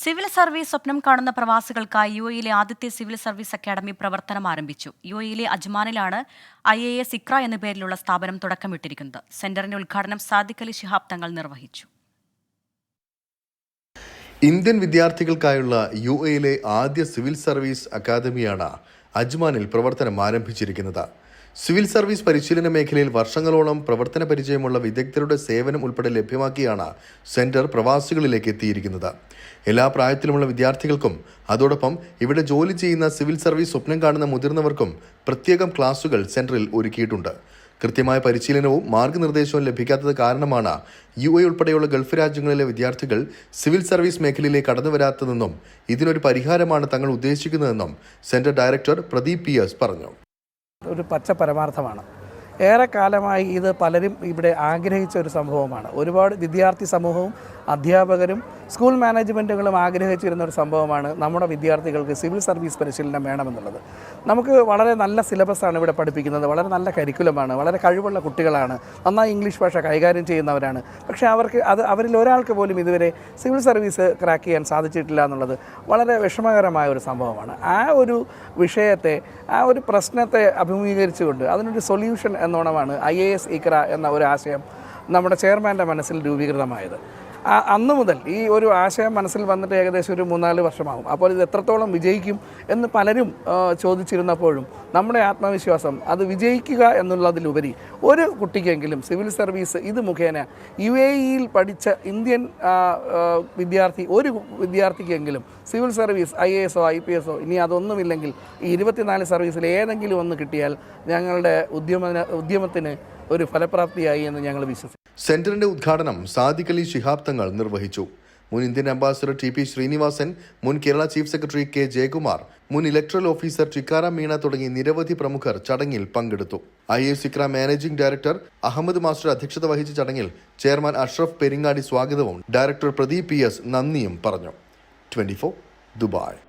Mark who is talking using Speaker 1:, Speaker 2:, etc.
Speaker 1: Civil service സ്വപ്നം കാണുന്ന പ്രവാസികൾക്കായി U എയിലെ ആദ്യത്തെ സിവിൽ സർവീസ് അക്കാദമി പ്രവർത്തനം ആരംഭിച്ചു. യു എയിലെ അജ്മാനിലാണ് ഐ എ എസ് ഇക്ര എന്ന പേരിലുള്ള സ്ഥാപനം തുടക്കമിട്ടിരിക്കുന്നത്. സെന്ററിന്റെ ഉദ്ഘാടനം സാദിഖ് അലി ശിഹാബ് തങ്ങൾ നിർവഹിച്ചു.
Speaker 2: ഇന്ത്യൻ വിദ്യാർത്ഥികൾക്കായുള്ള യു എയിലെ ആദ്യ സിവിൽ സർവീസ് അക്കാദമിയാണ് അജ്മാനിൽ പ്രവർത്തനം ആരംഭിച്ചിരിക്കുന്നത്. സിവിൽ സർവീസ് പരിശീലന മേഖലയിൽ വർഷങ്ങളോളം പ്രവർത്തന പരിചയമുള്ള വിദഗ്ധരുടെ സേവനം ഉൾപ്പെടെ ലഭ്യമാക്കിയാണ് സെന്റർ പ്രവാസികളിലേക്ക് എത്തിയിരിക്കുന്നത്. എല്ലാ പ്രായത്തിലുമുള്ള വിദ്യാർത്ഥികൾക്കും അതോടൊപ്പം ഇവിടെ ജോലി ചെയ്യുന്ന സിവിൽ സർവീസ് സ്വപ്നം കാണുന്ന മുതിർന്നവർക്കും പ്രത്യേകം ക്ലാസുകൾ സെന്ററിൽ ഒരുക്കിയിട്ടുണ്ട്. കൃത്യമായ പരിശീലനവും മാർഗനിർദ്ദേശവും ലഭിക്കാത്തത് കാരണമാണ് യു എ ഉൾപ്പെടെയുള്ള ഗൾഫ് രാജ്യങ്ങളിലെ വിദ്യാർത്ഥികൾ സിവിൽ സർവീസ് മേഖലയിലേക്ക് കടന്നു വരാത്തതെന്നും ഇതിനൊരു പരിഹാരമാണ് തങ്ങൾ ഉദ്ദേശിക്കുന്നതെന്നും centre director Pradeep P S പറഞ്ഞു.
Speaker 3: ഒരു പച്ച പരമാർത്ഥമാണ്. ഏറെക്കാലമായി ഇത് പലരും ഇവിടെ ആഗ്രഹിച്ച ഒരു സംഭവമാണ്. ഒരുപാട് വിദ്യാർത്ഥി സമൂഹവും അധ്യാപകരും സ്കൂൾ മാനേജ്മെന്റുകളും ആഗ്രഹിച്ചിരുന്ന ഒരു സംഭവമാണ് നമ്മുടെ വിദ്യാർത്ഥികൾക്ക് സിവിൽ സർവീസ് പരിശീലനം വേണമെന്നുള്ളത്. നമുക്ക് വളരെ നല്ല സിലബസാണ് ഇവിടെ പഠിപ്പിക്കുന്നത്. വളരെ നല്ല കരിക്കുലമാണ് വളരെ കഴിവുള്ള കുട്ടികളാണ്. നന്നായി ഇംഗ്ലീഷ് ഭാഷ കൈകാര്യം ചെയ്യുന്നവരാണ്. പക്ഷേ അവർക്ക് അത് അവരിൽ ഒരാൾക്ക് പോലും ഇതുവരെ സിവിൽ സർവീസ് ക്രാക്ക് ചെയ്യാൻ സാധിച്ചിട്ടില്ല എന്നുള്ളത് വളരെ വിഷമകരമായ ഒരു സംഭവമാണ്. ആ ഒരു വിഷയത്തെ ആ ഒരു പ്രശ്നത്തെ അഭിമുഖീകരിച്ചുകൊണ്ട് അതിനൊരു സൊല്യൂഷൻ എന്നോണമാണ് ഐ എ എസ് ഇക്ര എന്ന ഒരു ആശയം നമ്മുടെ ചെയർമാന്റെ മനസ്സിൽ രൂപീകൃതമായത്. അന്ന് മുതൽ ഈ ഒരു ആശയം മനസ്സിൽ വന്നിട്ട് ഏകദേശം ഒരു മൂന്നാൽ വർഷമാകും അപ്പോൾ ഇത് എത്രത്തോളം വിജയിക്കും എന്ന് പലരും ചോദിച്ചിരുന്നപ്പോഴും നമ്മുടെ ആത്മവിശ്വാസം അത് വിജയിക്കുക എന്നുള്ളതിലുപരി ഒരു കുട്ടിക്കെങ്കിലും സിവിൽ സർവീസ് ഇത് മുഖേന യു എ ഇയിൽ പഠിച്ച ഇന്ത്യൻ വിദ്യാർത്ഥി ഒരു വിദ്യാർത്ഥിക്കെങ്കിലും സിവിൽ സർവീസ് ഐ എ എസോ ഐ പി എസോ ഇനി അതൊന്നുമില്ലെങ്കിൽ ഈ ഇരുപത്തിനാല് സർവീസിൽ ഏതെങ്കിലും ഒന്ന് കിട്ടിയാൽ ഞങ്ങളുടെ ഉദ്യമ ഉദ്യമത്തിന് ഒരു ഫലപ്രാപ്തിയായി എന്ന് ഞങ്ങൾ വിശ്വസിക്കുന്നു.
Speaker 2: സെന്ററിന്റെ ഉദ്ഘാടനം സാദിഖ് അലി ശിഹാബ് തങ്ങൾ നിർവഹിച്ചു. മുൻ Indian ambassador T P Srinivasan മുൻ Kerala chief secretary K Jayakumar മുൻ ഇലക്ട്രൽ ഓഫീസർ ടിക്കാറാം മീണ തുടങ്ങി നിരവധി പ്രമുഖർ ചടങ്ങിൽ പങ്കെടുത്തു. ഐ എ സിക്ര മാനേജിംഗ് ഡയറക്ടർ അഹമ്മദ് മാസ്റ്റർ അധ്യക്ഷത വഹിച്ച ചടങ്ങിൽ ചെയർമാൻ അഷ്റഫ് പെരിങ്ങാടി സ്വാഗതവും ഡയറക്ടർ പ്രദീപ് പി എസ് നന്ദിയും പറഞ്ഞു. Twenty Dubai.